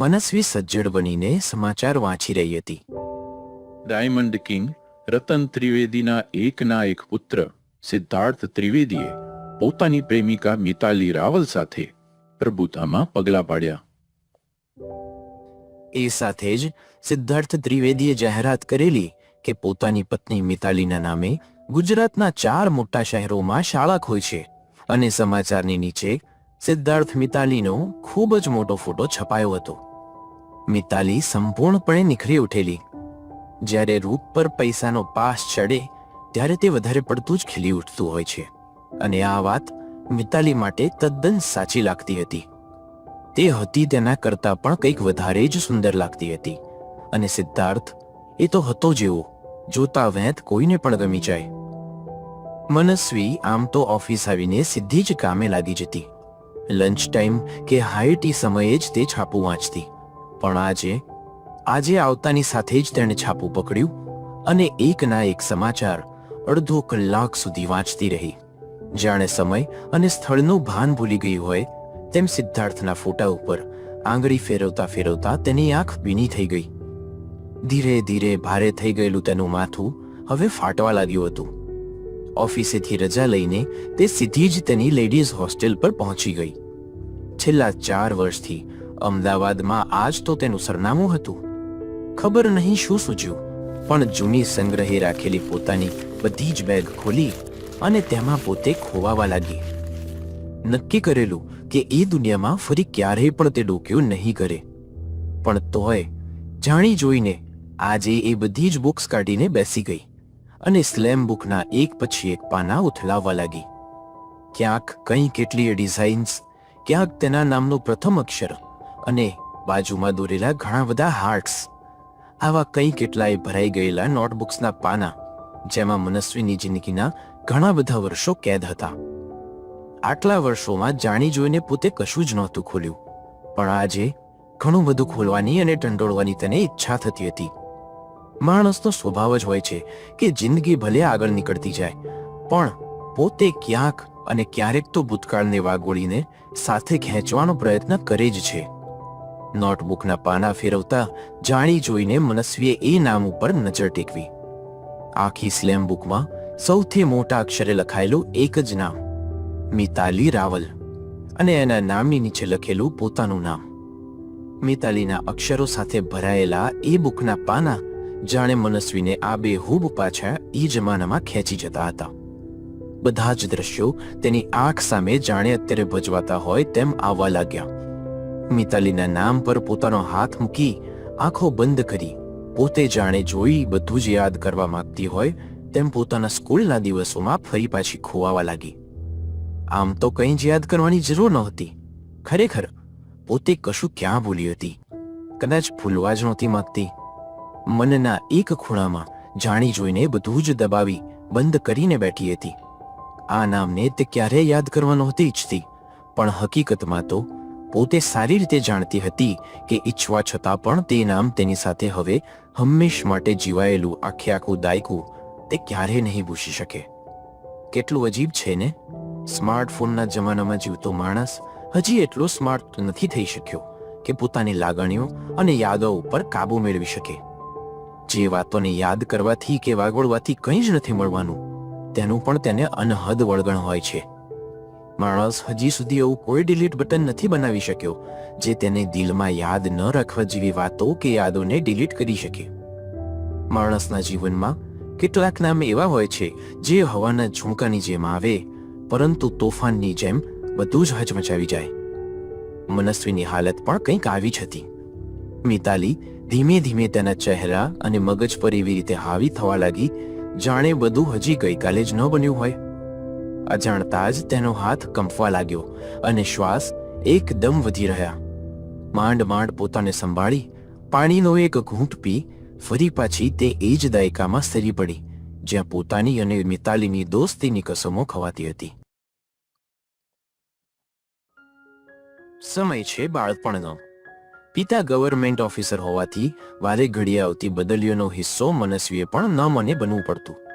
મનસ્વી સજ્જડ બનીને સમાચાર વાંચી રહી હતી. ડાયમંડ કિંગ રતન ત્રિવેદીના એકના એક પુત્ર સિદ્ધાર્થ ત્રિવેદીએ પોતાની પ્રેમિકા મિતાલી રાવલ સાથે પ્રભુતામાં પગલા પાડ્યા. એ સાથે જ સિદ્ધાર્થ ત્રિવેદીએ જાહેરાત કરેલી કે પોતાની પત્ની મિતાલીના નામે ગુજરાતના ચાર મોટા શહેરોમાં શાળા ખોઈ છે અને સમાચારની નીચે સિદ્ધાર્થ મિતાલીનો ખૂબ જ મોટો ફોટો છપાયો હતો. મિતાલી સંપૂર્ણપણે નિખરી ઉઠેલી. જ્યારે રૂપ પર પૈસાનો પાસ ચડે, ત્યારે તે વધારે પડતું જ ખીલી ઉઠતું હોય છે. અને આ વાત મિતાલી માટે તદ્દન સાચી લાગતી હતી. તે હતી તેના કરતાં પણ કંઈક વધારે જ સુંદર લાગતી હતી. અને સિદ્ધાર્થ એ તો હતો જેવો, જોતા વેંત કોઈને પણ ગમી જાય. મનસ્વી આમ તો ઓફિસ આવીને સીધી જ કામે લાગી જતી. લંચ ટાઈમ કે હાઈ ટી સમયે જ તે છાપું વાંચતી. પણ આજે આજે આવતાની સાથે જ તેણે છાપું પકડ્યું અને એકના એક સમાચાર અડધો કલાક સુધી વાંચતી રહી. જાણે સમય અને સ્થળનું ભાન ભૂલી ગઈ હોય, તેમ સિદ્ધાર્થના ફોટા ઉપર આંગળી ફેરવતા ફેરવતા તેની આંખ ભીની થઈ ગઈ. ધીરે ધીરે ભારે થઈ ગયેલું તેનું માથું હવે ફાટવા લાગ્યું હતું. ઓફિસેથી રજા લઈને તે સીધી જ તેની લેડીઝ હોસ્ટેલ પર પહોંચી ગઈ. છેલ્લા ચાર વર્ષથી અમદાવાદમાં આજ તો તેનું સરનામું હતું. ખબર નહીં શું સૂચ્યું પણ જૂની સંગ્રહી રાખેલી પોતાની બધી જ બેગ ખોલી અને તેમાં પોતે ખોવાવા લાગી. નક્કી કરેલું કે એ દુનિયામાં ફરી ક્યારેય પણ તે ડોક્યું નહીં કરે. પણ તોય જાણી જોઈને આજે એ બધી જ બુક્સ કાઢીને બેસી ગઈ અને સ્લેમ બુકના એક પછી એક પાના ઉથલાવવા લાગી. ક્યાંક કંઈ કેટલીય ડિઝાઇન્સ, ક્યાંક તેના નામનું પ્રથમ અક્ષર અને બાજુમાં દોરેલા ઘણા બધા હાર્ટ્સ. આવા કંઈ કેટલાય ભરાઈ ગયેલા નોટબુક્સના પાના, જેમાં મનસ્વીની જિંદગીના ઘણા બધા વર્ષો કેદ હતા. આટલા વર્ષોમાં જાણી જોઈને પોતે કશું જ નહોતું ખોલ્યું. પણ આજે ઘણું બધું ખોલવાની અને ટંડોળવાની તેને ઈચ્છા થતી હતી. માણસનો સ્વભાવ જ હોય છે કે જિંદગી ભલે આગળ નીકળતી જાય, પણ પોતે ક્યાંક અને ક્યારેક તો ભૂતકાળને વાગોળીને સાથે ખેંચવાનો પ્રયત્ન કરે જ છે. નોટબુકના પાના ફેરવતા જાણી જોઈને મનસ્વીએ એ નામ ઉપર નજર ટેકવી. આખી સ્લેમ બુકમાં સૌથી મોટા અક્ષરે લખાયેલું એક જ નામ, મિતાલી રાવલ, અને એના નામની નીચે લખેલું પોતાનું નામ. મિતાલીના અક્ષરો સાથે ભરાયેલા એ બુકના પાના જાણે મનસ્વીને આ બેહૂબ પાછા એ જમાનામાં ખેંચી જતા હતા. બધા જ દ્રશ્યો તેની આંખ સામે જાણે અત્યારે ભજવાતા હોય તેમ આવવા લાગ્યા. મિતાલીના નામ પર પોતાનો હાથ મૂકી આંખો બંધ કરી, પોતે જાણે જોઈ બધું જ યાદ કરવા માંગતી હોય, તેમ પોતાના સ્કૂલના દિવસોમાં ફરી પાછી ખોવાવા લાગી. આમ તો કંઈ જ યાદ કરવાની જરૂર નહોતી. ખરેખર, પોતે કશું ક્યાં ભૂલી હતી? કદાચ ભૂલવા જ નહોતી માંગતી. મનના એક ખૂણામાં જાણી જોઈને બધું જ દબાવી બંધ કરીને બેઠી હતી. આ નામને તે ક્યારેય યાદ કરવા નહોતી ઈચ્છતી, પણ હકીકતમાં તો પોતે સારી રીતે જાણતી હતી કે ઈચ્છવા છતાં પણ તે નામ તેની સાથે હવે હંમેશ માટે જીવાયેલું આખે આખું દાયકું તે ક્યારેય નહીં ભૂસી શકે. કેટલું અજીબ છે ને? સ્માર્ટફોનના જમાનામાં જીવતો માણસ હજી એટલો સ્માર્ટ નથી થઈ શક્યો કે પોતાની લાગણીઓ અને યાદો ઉપર કાબુ મેળવી શકે. જે વાતોને યાદ કરવાથી કે વાગોળવાથી કંઈ જ નથી મળવાનું, તેનું પણ તેને અનહદ વળગણ હોય છે. માણસ હજી સુધી એવું કોઈ ડિલીટ બટન નથી બનાવી શક્યો, જે તેને દિલમાં યાદ ન રાખવા જેવી વાતો કે યાદોને ડિલીટ કરી શકે. માણસના જીવનમાં કેટલાક નામ એવા હોય છે જે હવાના ઝુણકાની જેમ આવે, પરંતુ તોફાનની જેમ બધું જ હચમચાવી જાય. મનસ્વીની હાલત પણ કંઈક આવી જ હતી. મિતાલી ધીમે ધીમે તેના ચહેરા અને મગજ પર એવી રીતે હાવી થવા લાગી, જાણે બધું હજી ગઈકાલે જ ન બન્યું હોય. અજાણતા જ તેનો હાથ કંપવા લાગ્યો અને શ્વાસ એકદમ વધી રહ્યા. માંડ માંડ પોતાને સંભાળી પાણીનો એક ઘૂંટ પી ફરી પાછી તે એ જ દાયકામાં સરી પડી, જ્યાં પોતાની અને મિતાલીની દોસ્તીની કસમો ખવાતી હતી. સમય છે બાળપણનો. પિતા ગવર્મેન્ટ ઓફિસર હોવાથી વારે ઘડીએ આવતી બદલીઓનો હિસ્સો મનસ્વીએ પણ ન મને બનવું પડતું.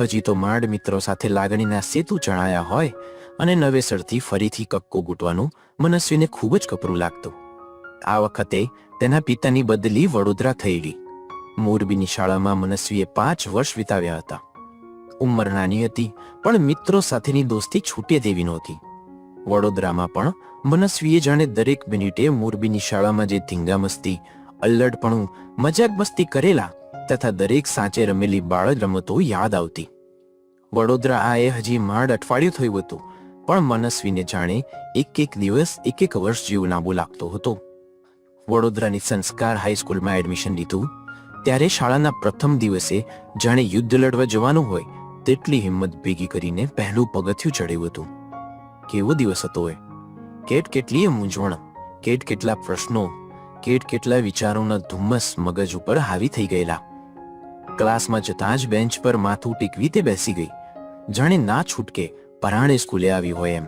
હજી તો માંડ મિત્રો સાથે લાગણીના સેતુ ચણાયા હોય અને નવેસરથી ફરીથી કક્કો ગૂંટવાનું મનસ્વીને ખૂબ જ કપરું લાગતું. આ વખતે તેના પિતાની બદલી વડોદરા થયેલી. મોરબીની શાળામાં મનસ્વીએ પાંચ વર્ષ વિતાવ્યા હતા. ઉંમર નાની હતી, પણ મિત્રો સાથેની દોસ્તી છૂટે દેવી નહોતી. વડોદરામાં પણ મનસ્વીએ જાણે દરેક મિનિટે મોરબીની શાળામાં જે ધીંગામસ્તી, અલ્લડપણું મજાક મસ્તી કરેલા તથા દરેક સાંચે રમેલી બાળ રમતો યાદ આવતી. વડોદરા આ એ હજી માંડ અઠવાડિયું થયું હતું, પણ મનસ્વીને જાણે એક એક દિવસ, એક એક વર્ષ જીવ લાંબુ લાગતો હતો. વડોદરાની સંસ્કાર હાઈસ્કૂલમાં એડમિશન લીધું, ત્યારે શાળાના પ્રથમ દિવસે જાણે યુદ્ધ લડવા જવાનું હોય, તેટલી હિંમત ભેગી કરીને પહેલું પગથિયું ચડ્યું હતું. કેવો દિવસ હતો એ? કેટ કેટલીય મૂંઝવણ, કેટ કેટલા પ્રશ્નો કેટ કેટલા વિચારોના ધુમ્મસ મગજ ઉપર હાવી થઈ ગયેલા. ક્લાસમાં જતાં જ બેન્ચ પર માથું ટીકવી તે બેસી ગઈ. જાણે ના છૂટકે પરાણે સ્કૂલે આવી હોય એમ.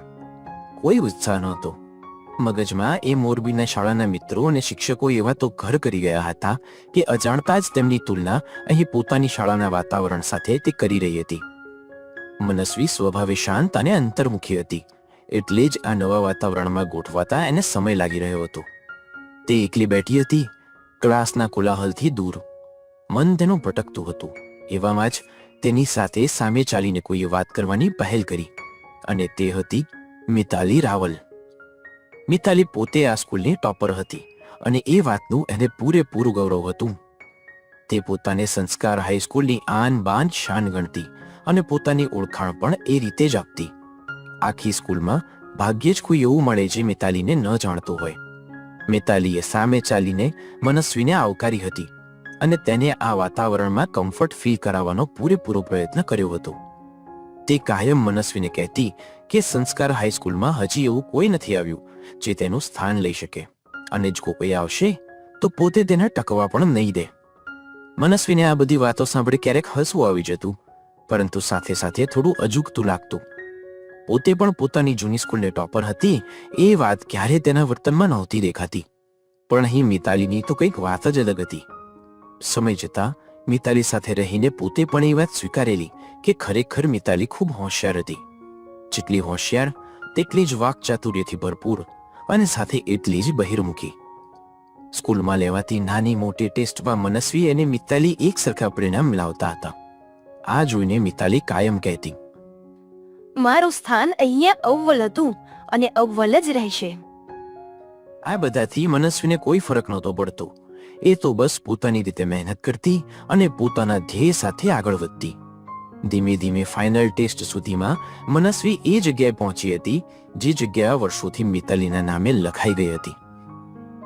કોઈ ઉત્સાહ નહોતો. મગજમાં એ મોરબીના શાળાના મિત્રો અને શિક્ષકો એવા તો ઘર કરી ગયા હતા કે અજાણતા જ તેમની તુલના અહીં પોતાની શાળાના વાતાવરણ સાથે તે કરી રહી હતી. મનસ્વી સ્વભાવે શાંત અને અંતર્મુખી હતી. એટલે જ આ નવા વાતાવરણમાં ગોઠવાતા એને સમય લાગી રહ્યો હતો. તે એકલી બેઠી હતી, ક્લાસના કોલાહલથી દૂર. મન તેનું ભટકતું હતું. એવામાં જ તેની સાથે સામે ચાલીને કોઈએ વાત કરવાની પહેલ કરી, અને તે હતી મિતાલી રાવલ. મિતાલી પોતે આ સ્કૂલની ટોપર હતી, અને એ વાતનું એને પૂરેપૂરું ગૌરવ હતું. તે પોતાને સંસ્કાર હાઈસ્કૂલની આન બાન શાન ગણતી, અને પોતાની ઓળખાણ પણ એ રીતે જ આપતી. આખી સ્કૂલમાં ભાગ્યે જ કોઈ એવું મળે જે મિતાલીને ન જાણતું હોય. મિતાલીએ સામે ચાલીને મનસ્વીને આવકારી હતી અને તેને આ વાતાવરણમાં કમ્ફર્ટ ફીલ કરાવવાનો પૂરેપૂરો પ્રયત્ન કર્યો હતો. તે કાયમ મનસ્વીને કહેતી કે સંસ્કાર હાઈસ્કૂલમાં હજી એવું કોઈ નથી આવ્યું જે તેનું સ્થાન લઈ શકે અને જો કોઈ આવશે, તો પોતે તેને ટકવા પણ નહીં દે. મનસ્વીને આ બધી વાતો સાંભળી ક્યારેક હસવું આવી જતું, પરંતુ સાથે સાથે થોડું અજુગતું લાગતું. પોતે પણ પોતાની જૂની સ્કૂલને ટોપર હતી, એ વાત ક્યારે તેના વર્તનમાં નહોતી દેખાતી. પણ અહીં મિતાલીની તો કંઈક વાત જ અલગ હતી. સમય જતા મિતાલી સાથે રહીને પોતે પણ એ વાત સ્વીકારેલી કે ખરેખર મિતાલી ખૂબ હોશિયાર હતી. જેટલી હોશિયાર, તેટલી જ વાકચાતુર્યથી ભરપૂર અને સાથે એટલી જ બહિર્મુખી. સ્કૂલમાં લેવાતી નાની મોટી ટેસ્ટમાં મનસ્વી અને મિતાલી એક સરખા પરિણામ લાવતા હતા. આ જોઈને મિતાલી કાયમ કહેતી મારું સ્થાન અહીંયા અવ્વલ હતું અને અવ્વલ જ રહેશે. આ બધાથી મનસ્વીને કોઈ ફરક નહોતો પડતો. એ તો બસ પોતાની રીતે મહેનત કરતી અને પોતાના ધ્યેય સાથે આગળ વધતી. ધીમે ધીમે ફાઇનલ ટેસ્ટ સુધીમાં મનસ્વી એ જગ્યાએ પહોંચી હતી, જે જગ્યા વર્ષોથી મિતાલીના નામે લખાઈ ગઈ હતી.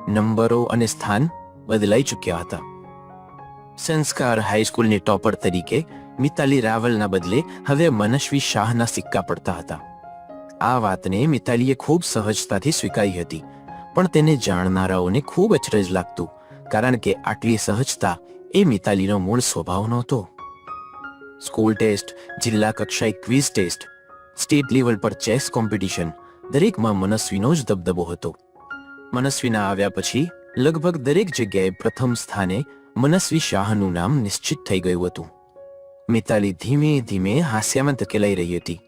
નંબરો અને સ્થાન બદલાઈ ચૂક્યા હતા. સંસ્કાર હાઈસ્કૂલની ટોપર તરીકે મિતાલી રાવલના બદલે હવે મનસ્વી શાહના સિક્કા પડતા હતા આ વાતને મિતાલીએ ખૂબ સહજતાથી સ્વીકારી હતી પણ તેને જાણનારાઓને ખૂબ અચરજ લાગતું કારણ કે આટલી સહજતા એ મિતાલીનો મૂળ સ્વભાવ નહોતો સ્કૂલ ટેસ્ટ જિલ્લા કક્ષાએ ક્વિઝ ટેસ્ટ સ્ટેટ લેવલ પર ચેસ કોમ્પિટિશન દરેકમાં મનસ્વીનો જ દબદબો હતો મનસ્વીના આવ્યા પછી લગભગ દરેક જગ્યાએ પ્રથમ સ્થાને મનસ્વી શાહનું નામ નિશ્ચિત થઈ ગયું હતું મિતાલી ધીમે ધીમે હાસ્યામાં ધકેલાઈ રહી હતી.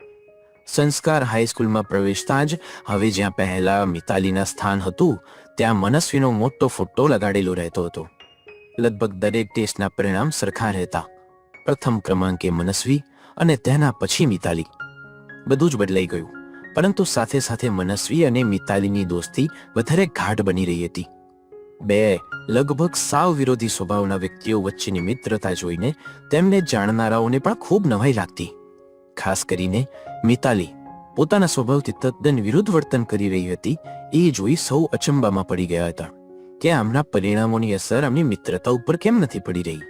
સંસ્કાર હાઈસ્કૂલમાં પ્રવેશતા જ હવે જ્યાં પહેલા મિતાલીના સ્થાન હતું, ત્યાં મનસ્વીનો મોટો ફોટો લગાડેલો રહેતો હતો. લગભગ દરેક ટેસ્ટના પરિણામ સરખા રહેતા. પ્રથમ ક્રમાંકે મનસ્વી અને તેના પછી મિતાલી. બધું જ બદલાઈ ગયું, પરંતુ સાથે સાથે મનસ્વી અને મિતાલીની દોસ્તી વધારે ગાઢ બની રહી હતી. બે, લગભગ સાવ વિરોધી સ્વભાવના વ્યક્તિઓ વચ્ચેની મિત્રતા જોઈને તેમને જાણનારાઓને પણ ખૂબ નવાઈ લાગતી. ખાસ કરીને મિતાલી, પોતાના સ્વભાવથી તદ્દન વિરુદ્ધ વર્તન કરી રહી હતી, એ જોઈ સૌ અચંબામાં પડી ગયા હતા કે આમના પરિણામોની અસર આમની મિત્રતા ઉપર કેમ નથી પડી રહી.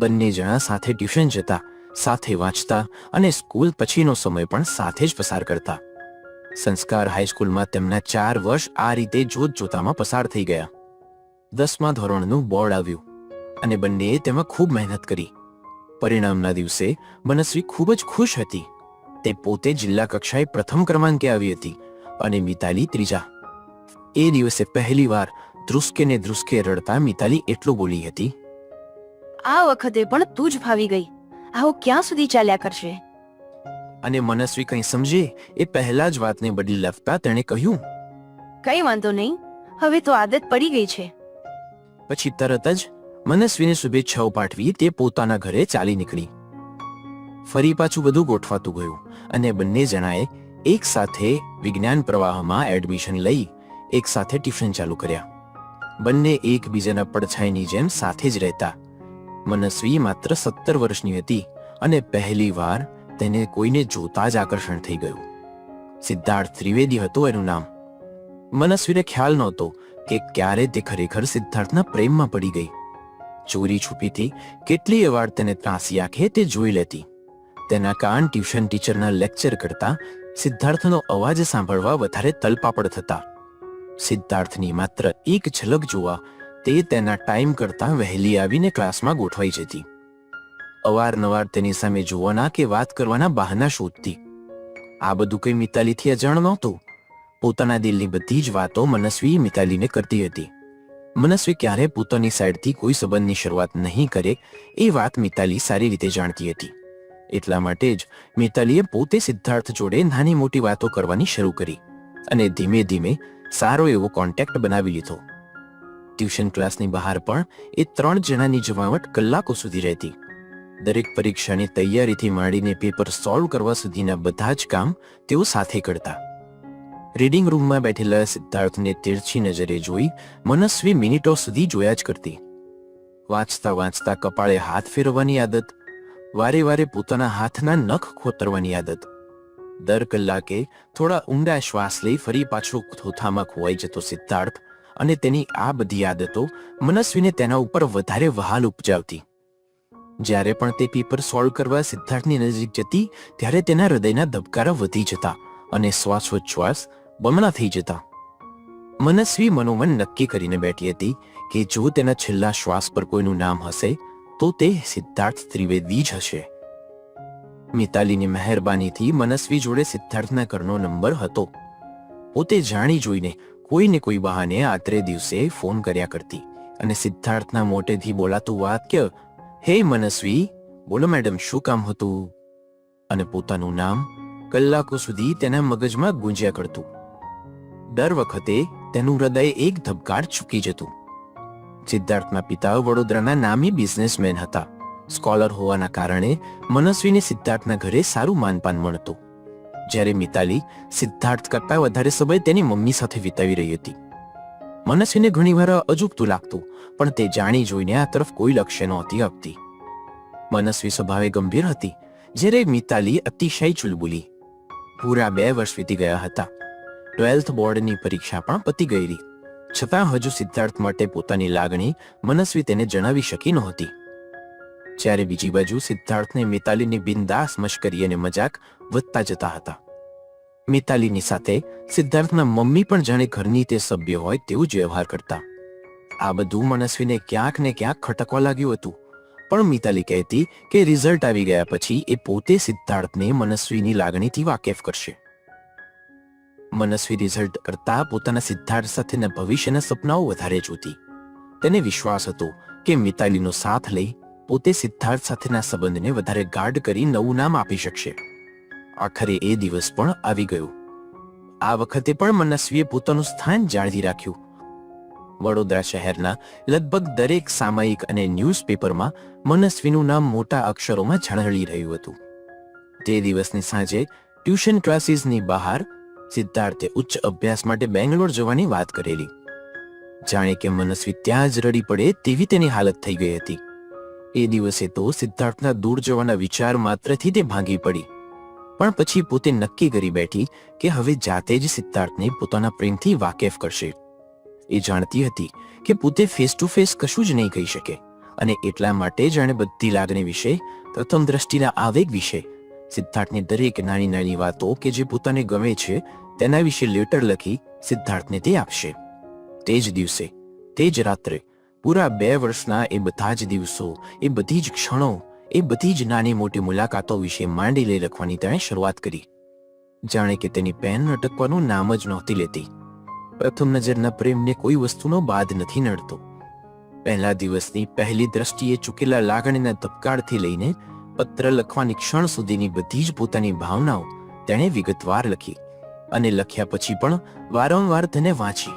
બંને જણા સાથે ટ્યુશન જતા, સાથે વાંચતા અને સ્કૂલ પછીનો સમય પણ સાથે જ પસાર કરતા. સંસ્કાર હાઈસ્કૂલમાં તેમના ચાર વર્ષ આ રીતે જોત જોતામાં પસાર થઈ ગયા. દસમા ધોરણનું બોર્ડ આવ્યું અને બંનેએ તેમાં ખૂબ મહેનત કરી. પરિણામના દિવસે મનસ્વી ખૂબ જ ખુશ હતી. તે પોતે જિલ્લા કક્ષાએ પ્રથમ ક્રમાંકે આવી હતી અને મિતાલી ત્રીજા. એ દિવસે પહેલીવાર ધ્રુસકે ને ધ્રુસકે રડતા મિતાલી એટલું બોલી હતી. આ વખતે પણ તું જ ફાવી ગઈ. આવો ક્યાં સુધી ચાલ્યા કરશે? અને મનસ્વી કંઈ સમજે એ પહેલા જ વાતને બદલી લખતા તેણે કહ્યું કઈ વાંધો નહીં હવે તો આદત પડી ગઈ છે. પછી તરત જ મનસ્વીને શુભેચ્છાઓ પાઠવી તે પોતાના ઘરે ચાલી નીકળી. ફરી પાછું બધું ગોઠવાતું ગયું અને બંને જણાએ એક સાથે વિજ્ઞાન પ્રવાહમાં એડમિશન લઈ એક સાથે ટ્યુશન ચાલુ કર્યા. બંને એકબીજાના પડછાઈની જેમ સાથે જ રહેતા. મનસ્વી માત્ર સત્તર વર્ષની હતી અને પહેલી વાર તેને કોઈને જોતા જ આકર્ષણ થઈ ગયું. સિદ્ધાર્થ ત્રિવેદી હતું એનું નામ. મનસ્વીને ખ્યાલ નહોતો કે ક્યારે તે ખરેખર સિદ્ધાર્થના પ્રેમમાં પડી ગઈ. ચોરી છુપીથી કેટલીય વાર તેને ત્રાસી આંખે તે જોઈ લેતી. તેના કાન ટ્યુશન ટીચરના લેક્ચર કરતા સિદ્ધાર્થનો અવાજ સાંભળવા વધારે તલપાપડ થતા. સિદ્ધાર્થની માત્ર એક ઝલક જોવા તે તેના ટાઈમ કરતા વહેલી આવીને ક્લાસમાં ગોઠવાઈ જતી. અવારનવાર તેની સામે જોવાના કે વાત કરવાના બહાના શોધતી. આ બધું કઈ મિતાલીથી અજાણ નહોતું. પોતાના દિલની બધી જ વાતો મનસ્વી મિતાલીને કરતી હતી. મનસ્વી ક્યારે પોતાની સાઈડથી કોઈ સંબંધની શરૂઆત નહીં કરે એ વાત મિતાલી સારી રીતે જાણતી હતી. એટલા માટે જ મિતાલીએ પોતે સિદ્ધાર્થ જોડે નાની મોટી વાતો કરવાની શરૂ કરી અને ધીમે ધીમે સારો એવો કોન્ટેક્ટ બનાવી લીધો. ટ્યુશન ક્લાસની બહાર પણ એ ત્રણ જણાની જમાવટ કલાકો સુધી રહેતી. દરેક પરીક્ષાની તૈયારીથી માંડીને પેપર સોલ્વ કરવા સુધીના બધા જ કામ તેઓ સાથે કરતા. રીડિંગ રૂમમાં બેઠેલા સિદ્ધાર્થને તીરછી નજરે જોઈ મનસ્વી મિનિટો સુધી જોયા જ કરતી. વાંચતા વાંચતા કપાળે હાથ ફેરવવાની આદત, વારે વારે પોતાના હાથના નખ ખોતરવાની આદત. દર કલાકે થોડા ઊંડા શ્વાસ લઈ ફરી પાછો થોથામાં ખોવાઈ જતો સિદ્ધાર્થ અને તેની આ બધી આદતો મનસ્વીને તેના ઉપર વધારે વહાલ ઉપજાવતી. જ્યારે પણ તે પેપર સોલ્વ કરવા સિદ્ધાર્થની નજીક જતી, ત્યારે તેના હૃદયના ધબકારા વધી જતા અને શ્વાસોચ્છ્વાસ બમણા થઈ જતા. મનસ્વી મનોમન નક્કી કરીને બેઠી હતી કે જો તેના છેલ્લા શ્વાસ પર કોઈનું નામ હશે, તો તે સિદ્ધાર્થ ત્રિવેદી જ હશે. મિતાલીની મહેરબાનીથી મનસ્વી જોડે સિદ્ધાર્થના ઘરનો નંબર હતો. પોતે જાણી જોઈને કોઈને કોઈ બહાને આત્રે દિવસે ફોન કર્યા કરતી અને સિદ્ધાર્થના મોટેથી બોલાતું વાક્ય હે મનસ્વી, બોલો મેડમ, શું કામ હતું? અને પોતાનું નામ કલાકો સુધી તેના મગજમાં ગુંજ્યા કરતું. દર વખતે તેનું હૃદય એક ધબકાર ચૂકી જતું. સિદ્ધાર્થના પિતા વડોદરાના નામી બિઝનેસમેન હતા. સ્કોલર હોવાના કારણે મનસ્વીને સિદ્ધાર્થના ઘરે સારું માનપાન મળતું. જ્યારે મિતાલી સિદ્ધાર્થ કરતા વધારે સમય તેની મમ્મી સાથે વિતાવી રહી હતી. મનસ્વીને ઘણીવાર અજુગતું લાગતું, પણ તે જાણી જોઈને આ તરફ કોઈ લક્ષ્ય નહોતી આપતી. મનસ્વી સ્વભાવે ગંભીર હતી, જ્યારે મિતાલી અતિશય ચુલબુલી. પૂરા બે વર્ષ વીતી ગયા હતા. ટ્વેલ્થ બોર્ડની પરીક્ષા પણ પતી ગયેલી છતાં હજુ સિદ્ધાર્થ માટે પોતાની લાગણી મનસ્વી તેને જણાવી શકી નહોતી. જ્યારે બીજી બાજુ સિદ્ધાર્થને મિતાલીની બિંદાસ મશ્કરી અને મજાક વધતા જતા હતા. મિતાલીની સાથે સિદ્ધાર્થના મમ્મી પણ જાણે ઘરની તે સભ્ય હોય તેવું જ વ્યવહાર કરતા. આ બધું મનસ્વીને ક્યાંક ને ક્યાંક ખટકવા લાગ્યું હતું. પણ મિતાલી કહેતી કે રિઝલ્ટ આવી ગયા પછી એ પોતે સિદ્ધાર્થને મનસ્વીની લાગણીથી વાકેફ કરશે. મનસ્વી રિઝલ્ટ કરતા પોતાના સિદ્ધાર્થ સાથેના ભવિષ્યના સપનાઓ વધારે જોતી. તેને વિશ્વાસ હતો કે મિતાલીનો સાથ લઈ પોતે સિદ્ધાર્થ સાથેના સંબંધને વધારે ગાઢ કરી નવું નામ આપી શકશે. આખરે એ દિવસ પણ આવી ગયો. આ વખતે પણ મનસ્વીએ પોતાનું સ્થાન જાળવી રાખ્યું. વડોદરા શહેરના લગભગ દરેક સામયિક અને ન્યૂઝપેપરમાં મનસ્વીનું નામ મોટા અક્ષરોમાં ઝળહળી રહ્યું હતું. તે દિવસની સાંજે ટ્યુશન ક્લાસીસની બહાર સિદ્ધાર્થે ઉચ્ચ અભ્યાસ માટે બેંગ્લોર જવાની વાત કરેલી. જાણે કે મનસ્વી ત્યાં જ રડી પડે તેવી તેની હાલત થઈ ગઈ હતી. એ દિવસે તો સિદ્ધાર્થના દૂર જવાના વિચાર માત્રથી તે ભાંગી પડી. પણ પછી પોતે નક્કી કરી બેઠી કે હવે જાતે જ સિદ્ધાર્થને પોતાના પ્રેમથી વાકેફ કરશે. એ જાણતી હતી કે પોતે ફેસ ટુ ફેસ કશું જ નહીં કહી શકે અને એટલા માટે જાણે બધી લાગણી વિશે, પ્રથમ દ્રષ્ટિના આવેગ વિશે, સિદ્ધાર્થની દરેક નાની નાની વાતો કે જે પોતાને ગમે છે તેના વિશે લેટર લખી સિદ્ધાર્થને તે આપશે. તે જ દિવસે, તે જ રાત્રે, પૂરા બે વર્ષના એ બધા જ દિવસો, એ બધી જ ક્ષણો એ બધી જ નાની મોટી મુલાકાતો વિશે માંડી લઈ લખવાની તેણે શરૂઆત કરી. જાણે કે તેની પેન અટકવાનું નામ જ નહોતી લેતી. પ્રથમ નજરના પ્રેમને કોઈ વસ્તુનો બાદ નથી નડતો. પહેલા દિવસની પહેલી દ્રષ્ટિએ ચૂકેલા લાગણીના ધબકારથી લઈને પત્ર લખવાની ક્ષણ સુધીની બધી જ પોતાની ભાવનાઓ તેણે વિગતવાર લખી અને લખ્યા પછી પણ વારંવાર તેને વાંચી.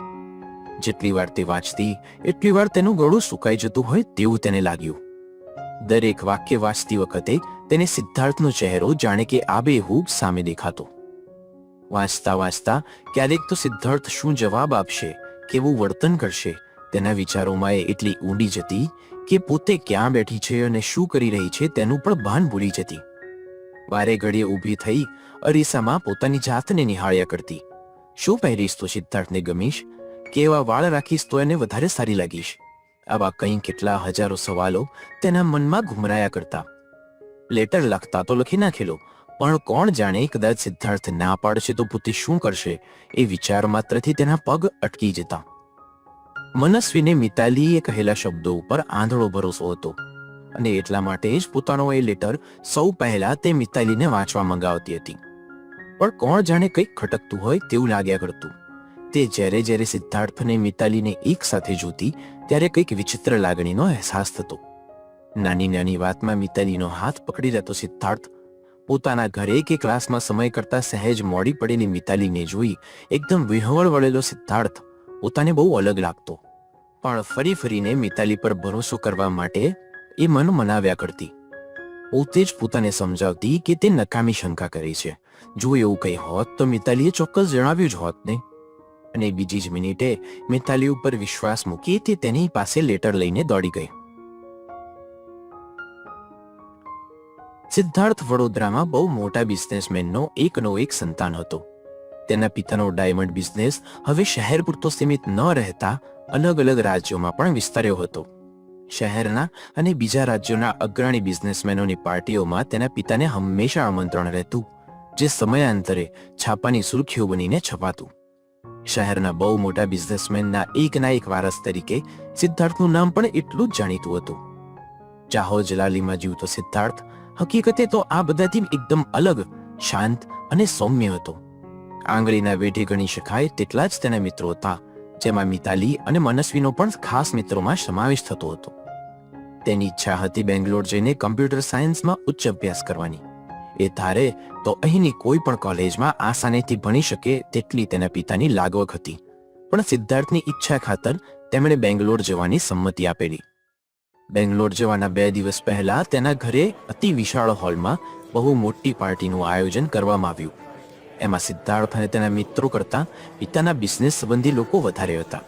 જેટલી વાર તે વાંચતી, એટલી વાર તેનું ગળું સુકાઈ જતું હોય તેવું તેને લાગ્યું. દરેક વાક્ય વાંચતી વખતે તેને સિદ્ધાર્થનો ચહેરો જાણે કે આબેહૂબ સામે દેખાતો. વાંચતા વાંચતા ક્યારેક તો સિદ્ધાર્થ શું જવાબ આપશે, કેવું વર્તન કરશે, તેના વિચારોમાં એ એટલી ઊંડી જતી કે પોતે ક્યાં બેઠી છે અને શું કરી રહી છે તેનું પણ ભાન ભૂલી જતી. વારે ઘડીએ ઊભી થઈ અરીસામાં પોતાની જાતને નિહાળ્યા કરતી. શું પહેરીશ તો સિદ્ધાર્થને ગમીશ? કેવા વાળ રાખીશ તો એને વધારે સારી લાગીશ? આવા કંઈ કેટલા હજારો સવાલો તેના મનમાં ઘુમરાયા કરતા. લેટર લખતા તો લખી નાખેલો, પણ કોણ જાણે કદાચ સિદ્ધાર્થ ના પાડશે તો પોતે શું કરશે? એ વિચાર માત્રથી તેના પગ અટકી જતા. મનસ્વીને મિતાલીએ કહેલા શબ્દો ઉપર આંધળો ભરોસો હતો અને એટલા માટે જ પોતાનો એ લેટર સૌ પહેલા તે મિતાલીને વાંચવા મંગાવતી હતી. પણ કોણ જાણે કંઈક ખટકતું હોય તેવું લાગ્યા કરતું. તે જ્યારે જ્યારે સિદ્ધાર્થ અને મિતાલીને એક સાથે જોતી, ત્યારે કંઈક વિચિત્ર લાગણીનો અહેસાસ થતો. નાની નાની વાતમાં મિતાલીનો હાથ પકડી રહેતો સિદ્ધાર્થ પોતાના ઘરે કે ક્લાસમાં સમય કરતા સહેજ મોડી પડેલી મિતાલીને જોઈ એકદમ વિહવળ વળેલો સિદ્ધાર્થ પોતાને બહુ અલગ લાગતો. પણ ફરી ફરીને મિતાલી પર ભરોસો કરવા માટે એ મન મનાવ્યા કરતી. પોતે જ પોતાને સમજાવતી કે તે નકામી શંકા કરી છે. જો એવું કંઈ હોત તો મિતાલીએ ચોક્કસ જણાવ્યું જ હોત ને. અને બીજી જ મિનિટે મિતાલી ઉપર વિશ્વાસ મૂકી તે તેની પાસે લેટર લઈને દોડી ગઈ. સિદ્ધાર્થ વડોદરામાં બહુ મોટા બિઝનેસમેનનો એકનો એક સંતાન હતો. તેના પિતાનો ડાયમંડ બિઝનેસ હવે શહેર પૂરતો સીમિત ન રહેતા અલગ અલગ રાજ્યોમાં પણ વિસ્તર્યો હતો. શહેરના અને બીજા રાજ્યોના અગ્રણી બિઝનેસમેનોની પાર્ટીઓમાં તેના પિતાને હંમેશા આમંત્રણ રહેતું, જે સમયાંતરે છાપાની સુર્ખીઓ બનીને છપાતું શહેરના બહુ મોટા બિઝનેસમેનના એકના એક વારસ તરીકે સિદ્ધાર્થનું નામ પણ એટલું જ જાણીતું હતું. ચાહો જલાલીમાં જીવતો સિદ્ધાર્થ હકીકતે તો આ બધાથી એકદમ અલગ, શાંત અને સૌમ્ય હતો. આંગળીના વેઢે ગણી શકાય તેટલા જ તેના મિત્રો હતા, જેમાં મિતાલી અને મનસ્વીનો પણ ખાસ મિત્રોમાં સમાવેશ થતો હતો. તેની ઈચ્છા હતી બેંગ્લોર જઈને કમ્પ્યુટર સાયન્સમાં ઉચ્ચ અભ્યાસ કરવાની. એ ધારે તો અહીંની કોઈ પણ કોલેજમાં આસાનીથી ભણી શકે તેટલી તેના પિતાની લાગવક હતી. પણ સિદ્ધાર્થની ઈચ્છા ખાતર તેમણે બેંગ્લોર જવાની સંમતિ આપેલી. બેંગ્લોર જવાના બે દિવસ પહેલા તેના ઘરે અતિ વિશાળ હોલમાં બહુ મોટી પાર્ટીનું આયોજન કરવામાં આવ્યું. એમાં સિદ્ધાર્થ અને તેના મિત્રો કરતા પિતાના બિઝનેસ સંબંધી લોકો વધારે હતા.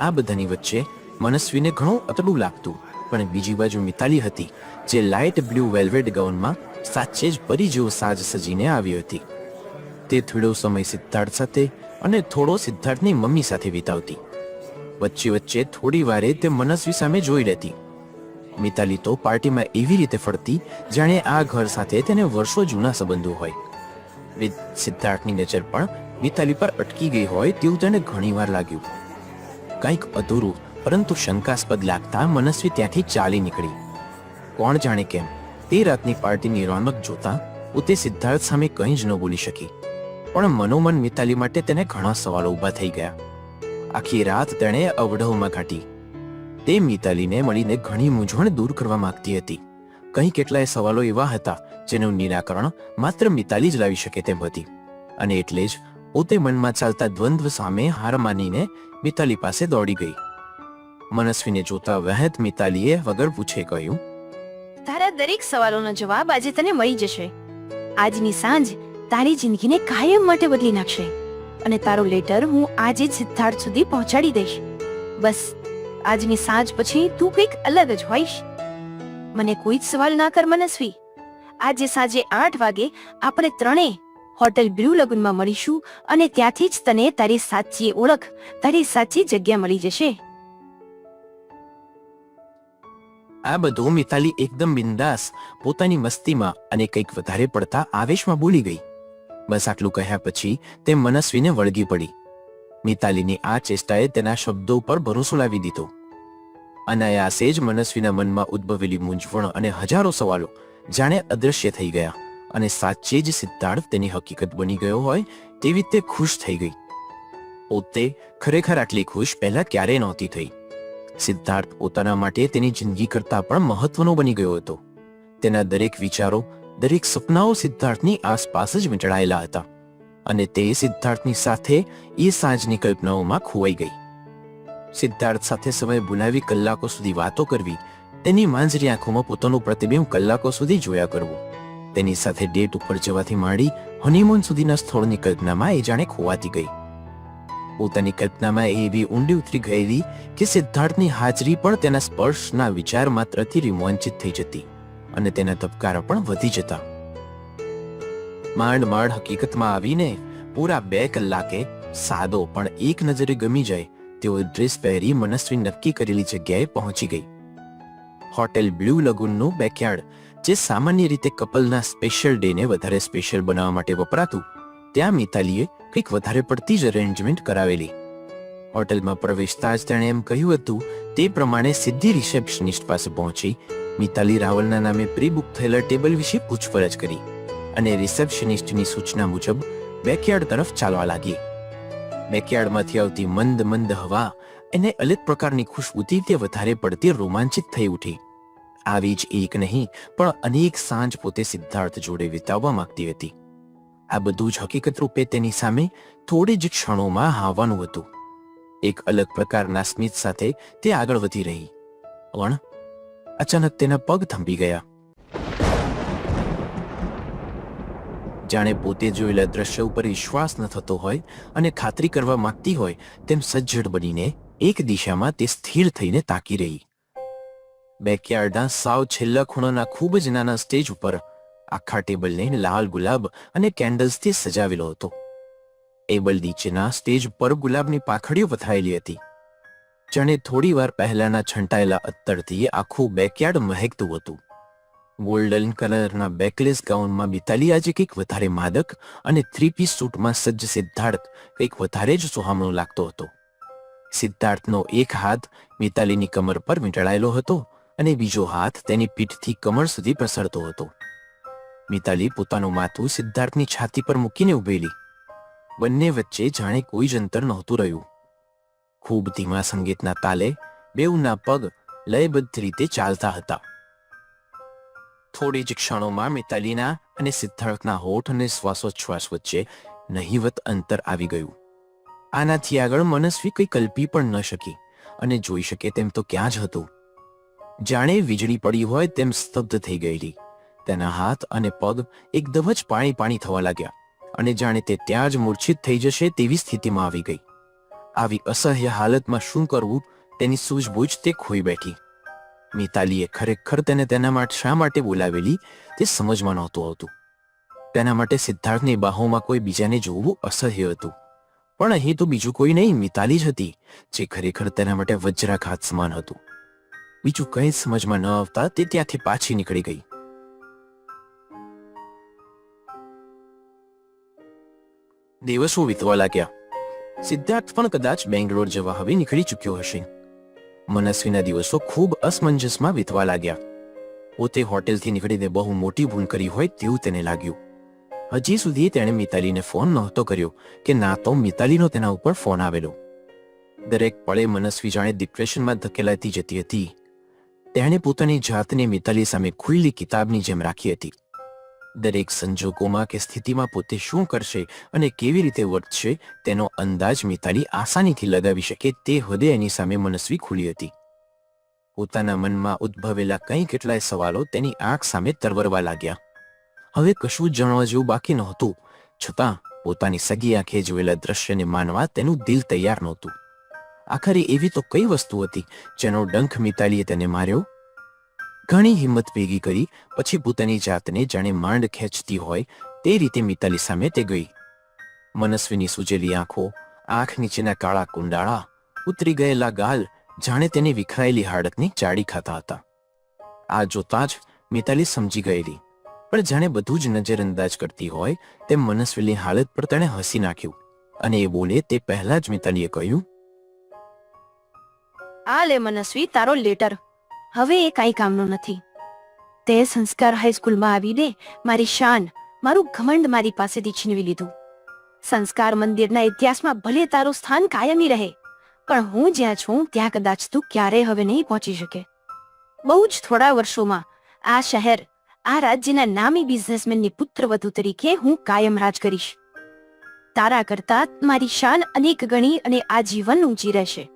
આ બધાની વચ્ચે મનસ્વીને ઘણું અતડું લાગતું, પણ બીજી બાજુ મિતાલી હતી, જે લાઇટ બ્લુ વેલ્વેટ ગાઉનમાં સાચે જ પરી જેવો સાજ સજીને આવી હતી. તે થોડો સમય સિદ્ધાર્થ સાથે અને થોડો સિદ્ધાર્થની મમ્મી સાથે વિતાવતી. વચ્ચે વચ્ચે થોડી વારે તે મનસ્વી સામે જોઈ રહેતી મિતાલી તો પાર્ટીમાં એવી રીતે ફરતી જાણે આ ઘર સાથે તેને વર્ષો જૂના સંબંધો હોય. સિદ્ધાર્થની નજર પણ મિતાલી પર અટકી ગઈ હોય તેવું તેને ઘણીવાર લાગ્યું. કંઈક અધૂરું, પરંતુ શંકાસ્પદ લાગતા મનસ્વી ત્યાંથી ચાલી નીકળી. કોણ જાણે કેમ? તે રાતની પાર્ટીની રોનક જોતા પોતે સિદ્ધાર્થ સામે કંઈ જ ન બોલી શકી. પણ મનોમન મિતાલી માટે તેને ઘણા સવાલો ઊભા થઈ ગયા. આખી રાત તેણે અવઢવમાં કાઢી તે મિતાલીને મળીને ઘણી મૂંઝવણ દૂર કરવા માંગતી હતી. કંઈ કેટલાય સવાલો એવા હતા જેનું નિરાકરણ માત્ર મિતાલી જ લાવી શકે તેમ હતી. અને એટલે જ પોતે મનમાં ચાલતા દ્વંદ્વ સામે હાર માનીને મિતાલી પાસે દોડી ગઈ. મનસ્વીને જોતા વહેત મિતાલીએ વગર પૂછે કહ્યું તારા દરેક સવાલોનો જવાબ આજે તને મળી જશે. આજની સાંજ તારી જિંદગીને કાયમ માટે બદલી નાખશે અને તારો લેટર હું આજે જ સિદ્ધાર્થ સુધી પહોંચાડી દઈશ. બસ, આજની સાંજ પછી તું કંઈક અલગ જ હોઈશ. મને કોઈ જ સવાલ ના કર મનસ્વી. આજે સાંજે આઠ વાગે આપણે ત્રણેય હોટેલ બ્લુ લગુનમાં મળીશું અને ત્યાંથી જ તને તારી સાચી ઓળખ, તારી સાચી જગ્યા મળી જશે. આ બધું મિતાલી એકદમ બિંદાસ, પોતાની મસ્તીમાં અને કંઈક વધારે પડતા આવેશમાં બોલી ગઈ. બસ આટલું કહ્યા પછી તે મનસ્વીને વળગી પડી. મિતાલીની આ ચેષ્ટાએ તેના શબ્દો પર ભરોસો લાવી દીધો. અનાયાસે જ મનસ્વીના મનમાં ઉદ્ભવેલી મૂંઝવણ અને હજારો સવાલો જાણે અદૃશ્ય થઈ ગયા અને સાચે જ સિદ્ધાર્થ તેની હકીકત બની ગયો હોય તેવી તે ખુશ થઈ ગઈ. પોતે ખરેખર આટલી ખુશ પહેલા ક્યારેય નહોતી થઈ. સિદ્ધાર્થ પોતાના માટે તેની જિંદગી કરતા પણ મહત્વનો બની ગયો હતો. તેના દરેક વિચારો, દરેક સપનાઓ સિદ્ધાર્થની આસપાસ જ વીંટળાયેલા હતા અને તે સિદ્ધાર્થની સાથે એ સાંજની કલ્પનાઓમાં ખોવાઈ ગઈ. સિદ્ધાર્થ સાથે સમય ભૂલાવી કલાકો સુધી વાતો કરવી, તેની માંજરી આંખોમાં પોતાનું પ્રતિબિંબ કલાકો સુધી જોયા કરવું, તેની સાથે ડેટ ઉપર જવાથી માંડી હનીમૂન સુધીના સ્થળની કલ્પનામાં એ જાણે ખોવાતી ગઈ. પોતાની કલ્પનામાં એવી ઊંડી ઉતરી ગયેલી કે સિદ્ધાર્થની હાજરી પણ તેના સ્પર્શના વિચાર માત્રથી રોમાંચિત થઈ જતી અને તેના ધબકારા પણ વધી જતા. માંડ માંડ હકીકતમાં આવીને પૂરા બે કલાકે સાદો પણ એક નજરે ગમી જાય તેઓ ડ્રેસ પહેરી મનસ્વી નક્કી કરેલી જગ્યાએ પહોંચી ગઈ. હોટેલ બ્લુ લગુનનું બેકયાર્ડ, જે સામાન્ય રીતે કપલના સ્પેશિયલ ડેને વધારે સ્પેશિયલ બનાવવા માટે વપરાતું, ત્યાં મિતાલીએ કંઈક વધારે પડતી જ અરેન્જમેન્ટ કરાવેલી. હોટેલમાં પ્રવેશતા જ તેણે એમ કહ્યું હતું, તે પ્રમાણે સીધી રિસેપ્શનિસ્ટ પાસે પહોંચી, મિતાલી રાવલના નામે પ્રી બુક થયેલા ટેબલ વિશે પૂછપરછ કરી અને રિસેપ્શનિસ્ટની સૂચના મુજબ બેકયાર્ડ તરફ ચાલવા લાગી. બેકયાર્ડમાંથી આવતી મંદ મંદ હવા એને અલગ પ્રકારની ખુશબુથી તે વધારે પડતી રોમાંચિત થઈ ઉઠી. આવી જ એક નહીં, પણ અનેક સાંજ પોતે સિદ્ધાર્થ જોડે વિતાવવા માંગતી હતી. આ બધું જ હકીકત રૂપે તેની સામે થોડી જ ક્ષણોમાં આવવાનું હતું. એક અલગ પ્રકારના સ્મિત સાથે તે આગળ વધી રહી. પણ અચાનક તેના પગ થંભી ગયા. જાણે પોતે જોયેલા દ્રશ્ય ઉપર વિશ્વાસ ન થતો હોય અને ખાતરી કરવા માંગતી હોય તેમ સજ્જડ બનીને એક દિશામાં તે સ્થિર થઈને તાકી રહી. બેકયાર્ડના સાવ છેલ્લા ખૂણાના ખૂબ જ નાના સ્ટેજ ઉપર આખા ટેબલને લાલ ગુલાબ અને કેન્ડલ્સથી સજાવેલો હતો. ટેબલ નીચેના સ્ટેજ પર ગુલાબની પાખડીઓ પથાયેલી હતી. જાણે થોડી વાર પહેલાના છંટાયેલા અત્તરથી આખું બેકયાર્ડ મહેકતું હતું. ગોલ્ડન કલરના બેકલેસ ગાઉનમાં મિતાલી આજે કંઈક વધારે માદક અને થ્રી પીસ સૂટમાં સજ્જ સિદ્ધાર્થ કંઈક વધારે જ સુહામણો લાગતો હતો. સિદ્ધાર્થનો એક હાથ મિતાલીની કમર પર વીંટળાયેલો હતો અને બીજો હાથ તેની પીઠથી કમર સુધી પ્રસરતો હતો. મિતાલી પોતાનું માથું સિદ્ધાર્થની છાતી પર મૂકીને ઉભેલી. બંને વચ્ચે જાણે કોઈ જ અંતર નહોતું રહ્યું. ખૂબ ધીમા સંગીતના તાલે બેઉના પગ લયબદ્ધ રીતે ચાલતા હતા. થોડી જ ક્ષણોમાં મિતાલીના અને સિદ્ધાર્થના હોઠ અને શ્વાસોચ્છ્વાસ વચ્ચે નહિવત અંતર આવી ગયું. આનાથી આગળ મનસ્વી કંઈ કલ્પી પણ ન શકી અને જોઈ શકે તેમ તો ક્યાં જ હતું. જાણે વીજળી પડી હોય તેમ સ્તબ્ધ થઈ ગયેલી. તેના હાથ અને પગ એકદમ જ પાણી પાણી થવા લાગ્યા અને જાણે તે ત્યાં જ મૂર્છિત થઈ જશે તેવી સ્થિતિમાં આવી ગઈ. આવી અસહ્ય હાલતમાં શું કરવું તેની સૂઝબૂઝ તે ખોઈ બેઠી. મિતાલીએ ખરેખર તેને તેના માટે શા માટે બોલાવેલી તે સમજમાં નહોતું આવતું. તેના માટે સિદ્ધાર્થની બાહોમાં કોઈ બીજાને જોવું અસહ્ય હતું. પણ અહીં તો બીજું કોઈ નહીં, મિતાલી જ હતી, જે ખરેખર તેના માટે વજ્રાઘાત સમાન હતું. બીજું કંઈ સમજમાં ન આવતા તે ત્યાંથી પાછી નીકળી ગઈ. દિવસો વીતવા લાગ્યા. સિદ્ધાર્થ પણ કદાચ બેંગ્લોર જવા હવે નીકળી ચૂક્યો હશે. મનસ્વીના દિવસો ખૂબ અસમંજસમાં વીતવા લાગ્યા. પોતે હોટેલથી નીકળીને બહુ મોટી ભૂલ કરી હોય તેવું તેને લાગ્યું. હજી સુધી તેણે મિતાલીને ફોન નહોતો કર્યો કે ના તો મિતાલીનો તેના ઉપર ફોન આવેલો. દરેક પળે મનસ્વી જાણે ડિપ્રેશનમાં ધકેલાતી જતી હતી. તેણે પોતાની જાતને મિતાલી સામે ખુલ્લી કિતાબની જેમ રાખી હતી. દરેક સંજોગોમાં કે સ્થિતિમાં પોતે શું કરશે અને કેવી રીતે વર્તશે, તેનો અંદાજ મિતાલી આસાનીથી લગાવી શકે તે હદે એની સામે મનસ્વી ખુલી હતી. પોતાના મનમાં ઉદ્ભવેલા કંઈ કેટલાય સવાલો તેની આંખ સામે તરવરવા લાગ્યા. હવે કશું જાણવા જેવું બાકી નહોતું, છતાં પોતાની સગી આંખે જોયેલા દ્રશ્યને માનવા તેનું દિલ તૈયાર નહોતું. આખરે એવી તો કઈ વસ્તુ હતી, જેનો ડંખ મિતાલીએ તેને માર્યો? ઘણી હિંમત ભેગી કરી, પછી પોતાની જાતને જાણે માંડ ખેંચતી હોય તે રીતે મિતાલી સામે તે ગઈ. મનસ્વીની સૂજેલી આંખો, આંખ નીચેના કાળા કુંડાળા, ઉતરી ગયેલા ગાલ જાણે તેની વિખરાયેલી હાડકની ચાડી ખાતા હતા. આ જોતા જ મિતાલી સમજી ગયેલી, પણ જાણે બધું જ નજરઅંદાજ કરતી હોય તેમ મનસ્વીની હાલત પર તેણે હસી નાખ્યું અને એ બોલે તે પહેલા જ મિતાલીએ કહ્યું, આ લે મનસ્વી તારો લેટર. હવે એ કાંઈ કામનો નથી. તે સંસ્કાર હાઈસ્કૂલમાં આવીને મારી શાન, મારું ઘમંડ મારી પાસેથી છીનવી લીધું. સંસ્કાર મંદિરના ઇતિહાસમાં ભલે તારું સ્થાન કાયમી રહે, પણ હું જ્યાં છું ત્યાં કદાચ તું ક્યારેય હવે નહીં પહોંચી શકે. બહુ જ થોડા વર્ષોમાં આ શહેર, આ રાજ્યના નામી બિઝનેસમેનની પુત્રવધુ તરીકે હું કાયમ રાજ કરીશ. તારા કરતા મારી શાન અનેક ગણી અને આજીવન ઊંચી રહેશે.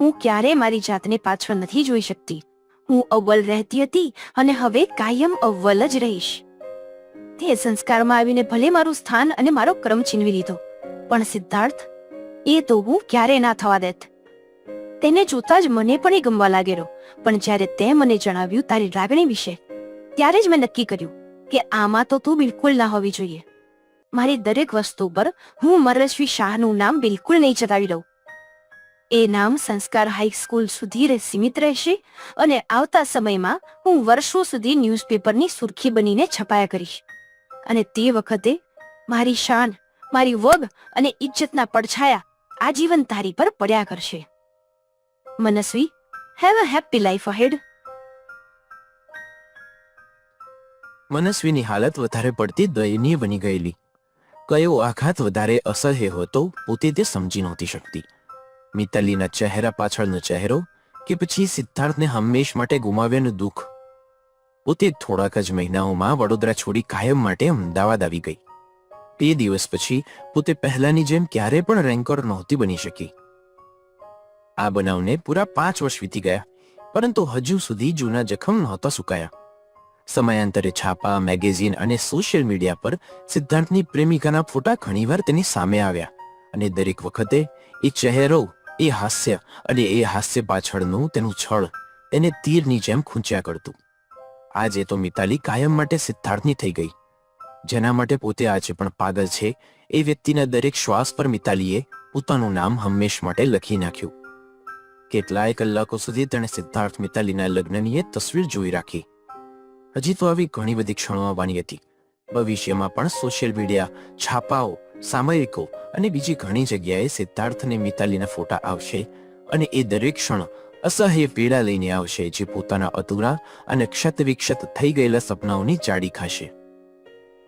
હું ક્યારે મારી જાતને પાછળ નથી જોઈ શકતી. હું અવ્વલ રહેતી હતી અને હવે કાયમ અવ્વલ જ રહીશ. તે સંસ્કારમાં આવીને ભલે મારું સ્થાન અને મારો ક્રમ છીનવી લીધો, પણ સિદ્ધાર્થ, એ તો હું ક્યારે ના થવા દેત. તેને જોતા જ મને પણ એ ગમવા લાગેલો પણ જ્યારે તે મને જણાવ્યું તારી લાગણી વિશે, ત્યારે જ મેં નક્કી કર્યું કે આમાં તો તું બિલકુલ ના હોવી જોઈએ. મારી દરેક વસ્તુ પર હું મરશ્વી શાહનું નામ બિલકુલ નહીં ચલાવી લઉં. એ નામ સંસ્કાર હાઈસ્કૂલ સુધી સીમિત રહેશે અને આવતા સમયમાં હું વર્ષો સુધી ન્યૂઝપેપરની સુર્ખી બનીને છપાયા કરીશ. અને તે વખતે મારી શાન, મારી વગ અને ઇજ્જતના પડછાયા આજીવન તારી પર પડ્યા કરશે. Manasvi have a happy life ahead મનસ્વીની હાલત વધારે પડતી દયનીય બની ગયેલી. કયો આઘાત વધારે અસહ્ય હતો પોતે તે સમજી નહોતી શકતી. મિતાલીના ચહેરા પાછળનો ચહેરો કે પછી સિદ્ધાર્થને હંમેશ માટે ગુમાવ્યાનું દુઃખ. પોતે થોડાક જ મહિનાઓમાં વડોદરા છોડી કાયમ માટે અમદાવાદ આવી ગઈ. તે દિવસ પછી પોતે પહેલાની જેમ ક્યારે પણ રેન્કર નહોતી બની શકી. આ બનાવને પૂરા પાંચ વર્ષ વીતી ગયા, પરંતુ હજુ સુધી જૂના જખમ નહોતા સુકાયા. સમયાંતરે છાપા, મેગેઝિન અને સોશિયલ મીડિયા પર સિદ્ધાર્થની પ્રેમિકાના ફોટા ઘણીવાર તેની સામે આવ્યા અને દરેક વખતે એ ચહેરો એ હાસ્ય અને એ હાસ્ય પાછળનું તેનું છળ એને તીરની જેમ ખૂંચ્યા કરતું. આજે તો મિતાલી કાયમ માટે સિદ્ધાર્થની થઈ ગઈ. જેના માટે પોતે આજે પણ પાગલ છે એ વ્યક્તિના દરેક શ્વાસ પર મિતાલીએ પોતાનું નામ હંમેશ માટે લખી નાખ્યું. કેટલાય કલાકો સુધી તેણે સિદ્ધાર્થ મિતાલીના લગ્નની તસવીર જોઈ રાખી. હજી તો આવી ઘણી બધી ક્ષણો આવવાની હતી. ભવિષ્યમાં પણ સોશિયલ મીડિયા છાપાઓ સામયિકો અને બીજી ઘણી જગ્યાએ સિદ્ધાર્થ અને મિતાલીના ફોટા આવશે અને એ દરેક ક્ષણ અસહ્ય પીડા લઈને આવશે જે પોતાના અધૂરા અને ક્ષત વિક્ષત થઈ ગયેલા સપનાઓની જાડી ખાશે.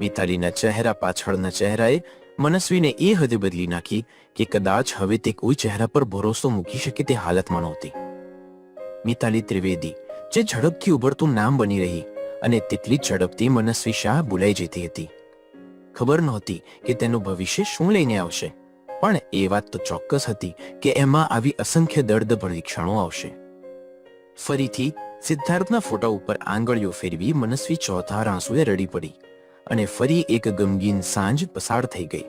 મિતાલીના ચહેરા પાછળના ચહેરાએ મનસ્વીને એ હદે બદલી નાખી કે કદાચ હવે તે કોઈ ચહેરા પર ભરોસો મૂકી શકે તે હાલતમાં નહોતી. મિતાલી ત્રિવેદી, જે ઝડપથી ઉભરતું નામ બની રહી અને તેટલી ઝડપથી મનસ્વી શાહ ભૂલાઈ જતી હતી. ખબર નહોતી કે તેનું ભવિષ્ય શું લઈને આવશે. પણ એ વાત તો ચોક્કસ હતી કે એમાં આવી અસંખ્ય દર્દ ભરી ક્ષણો આવશે. ફરીથી સિદ્ધાર્થના ફોટા ઉપર આંગળીઓ ફેરવી મનસ્વી ચોથા આંસુએ રડી પડી અને ફરી એક ગમગીન સાંજ પસાર થઈ ગઈ.